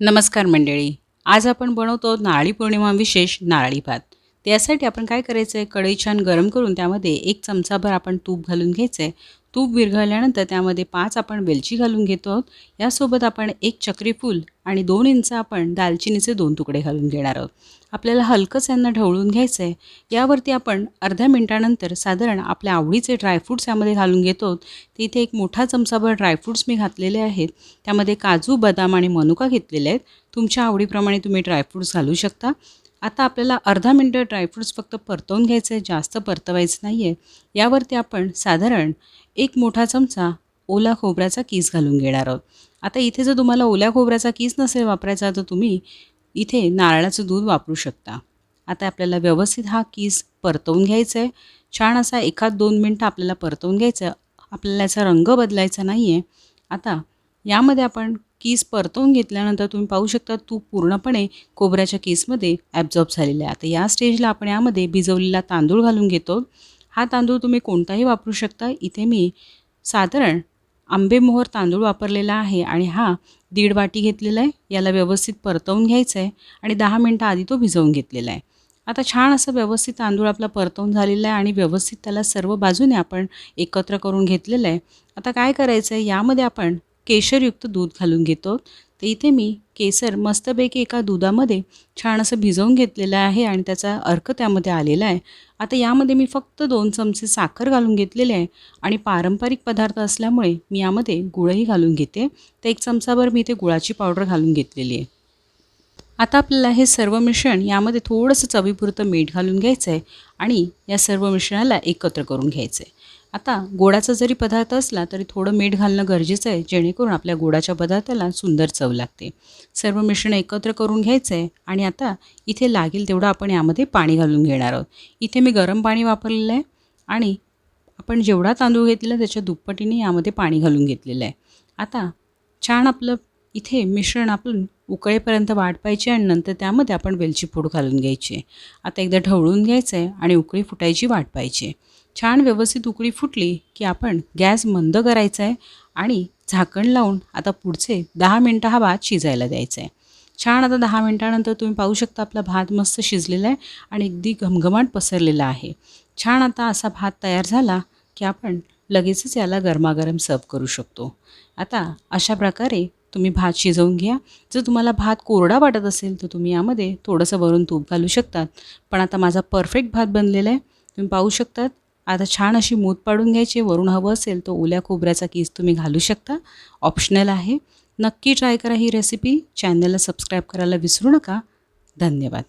नमस्कार मंडळी. आज आपण बनवतो नारळी पौर्णिमा विशेष नारळी भात. त्यासाठी आपण काय करायचं आहे कढई छान गरम करून त्यामध्ये एक चमचाभर आपण तूप घालून घ्यायचं आहे तूप विरघळल्यानंतर त्यामध्ये पाच आपण वेलची घालून घेतो आहोत. यासोबत आपण एक चक्रीफूल आणि दोन इंच आपण दालचिनीचे दोन तुकडे घालून घेणार आहोत. आपल्याला हलकंच यांना ढवळून घ्यायचं आहे यावरती आपण अर्ध्या मिनटानंतर साधारण आपल्या आवडीचे ड्रायफ्रूट्स यामध्ये घालून घेतो ते इथे एक मोठा चमचाभर ड्रायफ्रूट्स मी घातलेले आहेत. त्यामध्ये काजू बदाम आणि मनुका घेतलेले आहेत. तुमच्या आवडीप्रमाणे तुम्ही ड्रायफ्रूट्स घालू शकता. आता आपल्याला अर्धा मिनटं ड्रायफ्रूट्स फक्त परतवून घ्यायचे आहे जास्त परतवायचं नाही आहे यावरती आपण साधारण एक मोठा चमचा ओला खोबऱ्याचा कीस घालून घेणार आहोत. आता इथे जर तुम्हाला ओल्या खोबऱ्याचा कीस नसेल वापरायचा तर तुम्ही इथे नारळाचं दूध वापरू शकता. आता आपल्याला व्यवस्थित हा कीस परतवून घ्यायचा आहे. छान असा एखाद दोन मिनटं आपल्याला परतवून घ्यायचं आपल्याला याचा रंग बदलायचा नाही आहे आता यामध्ये आपण कीस परतवून घेतल्यानंतर तुम्ही पाहू शकता तूप पूर्णपणे खोबऱ्याच्या केसमध्ये ॲब्झॉर्ब झालेलं आहे. आता या स्टेजला आपण यामध्ये भिजवलेला तांदूळ घालून घेतो. हा तांदूळ तुम्ही कोणताही वापरू शकता. इथे मी साधारण आंबेमोहर तांदूळ वापरलेला आहे आणि हा दीड वाटी घेतलेला आहे. याला व्यवस्थित परतवून घ्यायचं आहे आणि दहा मिनटं आधी तो भिजवून घेतलेला आहे. आता छान असं व्यवस्थित तांदूळ आपला परतवून झालेला आहे आणि व्यवस्थित त्याला सर्व बाजूने आपण एकत्र करून घेतलेलं आहे. आता काय करायचं आहे यामध्ये आपण केशरयुक्त दूध घालून घेतो. तर इथे मी केसर मस्तपैकी एका दुधामध्ये छान असं भिजवून घेतलेलं आहे आणि त्याचा अर्क त्यामध्ये आलेला आहे. आता यामध्ये मी फक्त दोन चमचे साखर घालून घेतलेले आहे आणि पारंपरिक पदार्थ असल्यामुळे मी यामध्ये गुळही घालून घेते. तर एक चमचाभर मी इथे गुळाची पावडर घालून घेतलेली आहे. आता आपल्याला हे सर्व मिश्रण यामध्ये थोडंसं चवीपुरतं मीठ घालून घ्यायचं आहे आणि या सर्व मिश्रणाला एकत्र करून घ्यायचं आहे. आता गोडाचा जरी पदार्थ असला तरी थोडं मीठ घालणं गरजेचं आहे जेणेकरून आपल्या गोडाच्या पदार्थाला सुंदर चव लागते. सर्व मिश्रण एकत्र करून घ्यायचं आहे आणि आता इथे लागेल तेवढं आपण यामध्ये पाणी घालून घेणार आहोत. इथे मी गरम पाणी वापरलेलं आहे आणि आपण जेवढा तांदूळ घेतलेला त्याच्या दुप्पटीने यामध्ये पाणी घालून घेतलेलं आहे. आता छान आपलं इथे मिश्रण आपण उकळेपर्यंत वाट पाहिजे आणि नंतर त्यामध्ये आपण वेलची पूड घालून घ्यायची. आता एकदा ढवळून घ्यायचं आहे आणि उकळी फुटायची वाट पाहिजे छान व्यवस्थित उकळी फुटली की आपण गॅस मंद करायचा आहे आणि झाकण लावून आता पुढचे दहा मिनटं हा भात शिजायला द्यायचा आहे छान आता दहा मिनटानंतर तुम्ही पाहू शकता आपला भात मस्त शिजलेला आहे आणि अगदी घमघमाट पसरलेला आहे. छान आता असा भात तयार झाला की आपण लगेचच याला गरमागरम सर्व करू शकतो. आता अशा प्रकारे तुम्ही भात शिजवून घ्या. जर तुम्हाला भात कोरडा वाटत असेल तर तुम्ही यामध्ये थोडंसं वरून तूप घालू शकतात. पण आता माझा परफेक्ट भात बनलेला आहे. तुम्ही पाहू शकतात आता छान अशी मूत पाडून घ्यायची. वरून हवं असेल तर ओल्या खोबऱ्याचा कीस तुम्ही घालू शकता. ऑप्शनल आहे. नक्की ट्राय करा ही रेसिपी चॅनलला सबस्क्राईब करायला विसरू नका. धन्यवाद.